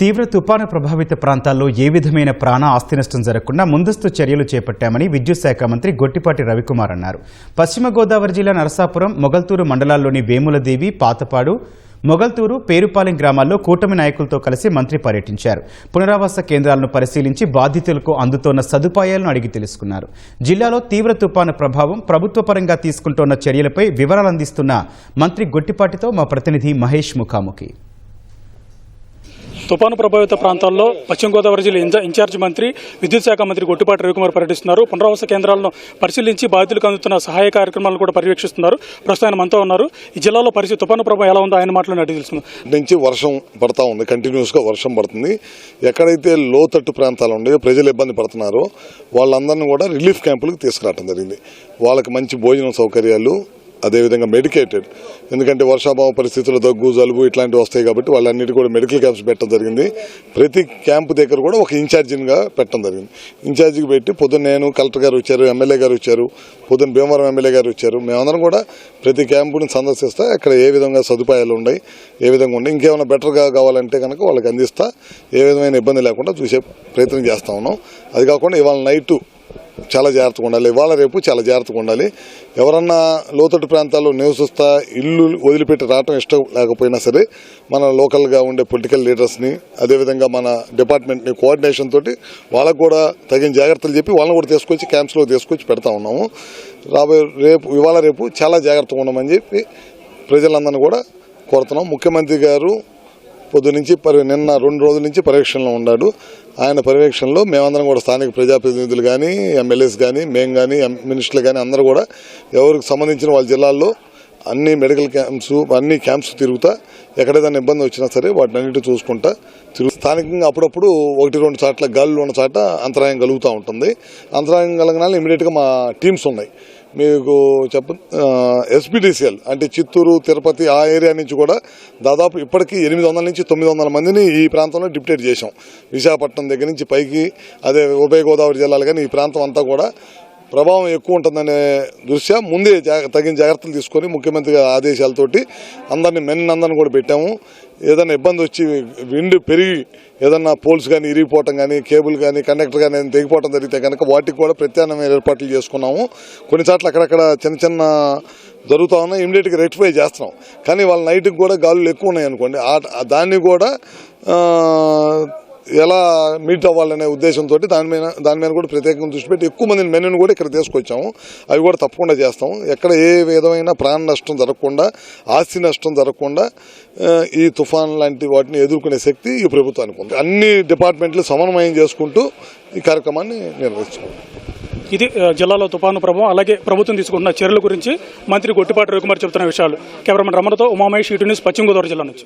తీవ్ర తుపాను ప్రభావిత ప్రాంతాల్లో ఏ విధమైన ప్రాణ ఆస్తి నష్టం జరగకుండా ముందస్తు చర్యలు చేపట్టామని విద్యుత్ శాఖ మంత్రి గొట్టిపాటి రవికుమార్ అన్నారు. పశ్చిమ గోదావరి జిల్లా నరసాపురం మొగల్తూరు మండలాల్లోని వేములదేవి పాతపాడు మొగల్తూరు పేరుపాలెం గ్రామాల్లో కూటమి నాయకులతో కలిసి మంత్రి పర్యటించారు. పునరావాస కేంద్రాలను పరిశీలించి బాధితులకు అందుతోన్న సదుపాయాలను అడిగి తెలుసుకున్నారు. జిల్లాలో తీవ్ర తుపాను ప్రభావం ప్రభుత్వ పరంగా తీసుకుంటోన్న చర్యలపై వివరాలు అందిస్తున్న మంత్రి గొట్టిపాటితో మా ప్రతినిధి మహేష్ ముఖాముఖి. తుపాను ప్రభావిత ప్రాంతాల్లో పశ్చిమ గోదావరి జిల్లా ఇన్ఛార్జ్ మంత్రి విద్యుత్ శాఖ మంత్రి గొట్టిపాటి రవికుమార్ పర్యటిస్తున్నారు. పునరావాస కేంద్రాలను పరిశీలించి బాధితులకు అందుతున్న సహాయ కార్యక్రమాలను కూడా పర్యవేక్షిస్తున్నారు. ప్రస్తుతం ఆయన మనతో ఉన్నారు. ఈ జిల్లాలో పరిస్థితి తుపాను ప్రభావం ఎలా ఉందో ఆయన మాటలను అడిగి తెలుసుకుందాం. నుంచి వర్షం పడతా ఉంది. కంటిన్యూస్గా వర్షం పడుతుంది. ఎక్కడైతే లోతట్టు ప్రాంతాలు ఉండేవి ప్రజలు ఇబ్బంది పడుతున్నారో వాళ్ళందరినీ కూడా రిలీఫ్ క్యాంపులకు తీసుకురావడం జరిగింది. వాళ్ళకి మంచి భోజనం సౌకర్యాలు అదేవిధంగా మెడికేటెడ్ ఎందుకంటే వర్షాభావ పరిస్థితుల్లో దగ్గు జలుబు ఇట్లాంటివి వస్తాయి కాబట్టి వాళ్ళన్నిటి కూడా మెడికల్ క్యాంప్స్ పెట్టడం జరిగింది. ప్రతి క్యాంపు దగ్గర కూడా ఒక ఇన్ఛార్జిగా పెట్టడం జరిగింది. ఇన్ఛార్జికి పెట్టి పొద్దున్న నేను కలెక్టర్ గారు వచ్చారు ఎమ్మెల్యే గారు వచ్చారు పొద్దున్న భీమవరం ఎమ్మెల్యే గారు వచ్చారు. మేమందరం కూడా ప్రతి క్యాంపుని సందర్శిస్తా అక్కడ ఏ విధంగా సదుపాయాలు ఉన్నాయి ఏ విధంగా ఉన్నాయి ఇంకేమైనా బెటర్గా కావాలంటే కనుక వాళ్ళకి అందిస్తా ఏ విధమైన ఇబ్బంది లేకుండా చూసే ప్రయత్నం చేస్తా ఉన్నాం. అది కాకుండా ఇవాళ నైటు చాలా జాగ్రత్తగా ఉండాలి. ఇవాళ రేపు చాలా జాగ్రత్తగా ఉండాలి. ఎవరన్నా లోతట్టు ప్రాంతాల్లో నివసిస్తా ఇల్లు వదిలిపెట్టి రావటం ఇష్టం లేకపోయినా సరే మన లోకల్గా ఉండే పొలిటికల్ లీడర్స్ని అదేవిధంగా మన డిపార్ట్మెంట్ని కోఆర్డినేషన్ తోటి వాళ్ళకు కూడా తగిన జాగ్రత్తలు చెప్పి వాళ్ళని కూడా తీసుకొచ్చి క్యాంప్స్లో తీసుకొచ్చి పెడతా ఉన్నాము. రాబోయే రేపు ఇవాళ రేపు చాలా జాగ్రత్తగా ఉండమని చెప్పి ప్రజలందరినీ కూడా కోరుతున్నాం. ముఖ్యమంత్రి గారు పొద్దు నుంచి నిన్న రెండు రోజుల నుంచి పర్యవేక్షణలో ఉన్నాడు. ఆయన పర్యవేక్షణలో మేమందరం కూడా స్థానిక ప్రజాప్రతినిధులు కానీ ఎమ్మెల్యేస్ కానీ మేము కానీ మినిస్టర్లు కానీ అందరూ కూడా ఎవరికి సంబంధించిన వాళ్ళ జిల్లాల్లో అన్ని మెడికల్ క్యాంప్స్ అన్ని క్యాంప్స్ తిరుగుతా ఎక్కడేదైనా ఇబ్బంది వచ్చినా సరే వాటిని అన్నిటి చూసుకుంటా తిరుగు స్థానికంగా అప్పుడప్పుడు ఒకటి రెండు చోట్ల గాలులు ఉన్న చోట అంతరాయం కలుగుతూ ఉంటుంది. అంతరాయం కలగనాలు ఇమీడియట్గా మా టీమ్స్ ఉన్నాయి. మీకు చెప్ప ఎస్పీడీసీఎల్ అంటే చిత్తూరు తిరుపతి ఆ ఏరియా నుంచి కూడా దాదాపు ఇప్పటికీ ఎనిమిది వందల నుంచి తొమ్మిది వందల మందిని ఈ ప్రాంతంలో డిప్యూటేట్ చేశాం. విశాఖపట్నం దగ్గర నుంచి పైకి అదే ఉభయ గోదావరి జిల్లాలు కానీ ఈ ప్రాంతం అంతా కూడా ప్రభావం ఎక్కువ ఉంటుందనే దృష్ట్యా ముందే తగిన జాగ్రత్తలు తీసుకొని ముఖ్యమంత్రి గారి ఆదేశాలతోటి అందరిని మెన్ అందరిని కూడా పెట్టాము. ఏదైనా ఇబ్బంది వచ్చి విండ్ పెరిగి ఏదన్నా పోల్స్ కానీ ఇరిగిపోవటం కానీ కేబుల్ కానీ కండక్టర్ కానీ తెగిపోవటం జరిగితే కనుక వాటికి కూడా ప్రత్యామ్నాయ ఏర్పాట్లు చేసుకున్నాము. కొన్నిసార్లు అక్కడక్కడ చిన్న చిన్న జరుగుతూ ఉన్నాయి. ఇమీడియట్గా రెక్టిఫై చేస్తున్నాం. కానీ వాళ్ళ నైట్కి కూడా గాలులు ఎక్కువ ఉన్నాయి అనుకోండి ఆ- దాన్ని కూడా ఎలా మీట్ అవ్వాలనే ఉద్దేశంతో దాని మీద దాని మీద కూడా ప్రత్యేకంగా దృష్టి పెట్టి ఎక్కువ మందిని మెనూని కూడా ఇక్కడ తీసుకొచ్చాము. అవి కూడా తప్పకుండా చేస్తాము. ఎక్కడ ఏ విధమైన ప్రాణ నష్టం జరగకుండా ఆస్తి నష్టం జరగకుండా ఈ తుఫాన్ లాంటి వాటిని ఎదుర్కొనే శక్తి ఈ ప్రభుత్వానికి ఉంది. అన్ని డిపార్ట్మెంట్లు సమన్వయం చేసుకుంటూ ఈ కార్యక్రమాన్ని నిర్వహించాము. ఇది జిల్లాలో తుపాను ప్రభావం అలాగే ప్రభుత్వం తీసుకుంటున్న చర్యల గురించి మంత్రి గొట్టిపాటి రవికుమార్ చెబుతున్న విషయాలు. కెమెరామెన్ రమణతో ఉమామేష్ ఈటు న్యూస్ పశ్చిమ గోదావరి జిల్లా నుంచి.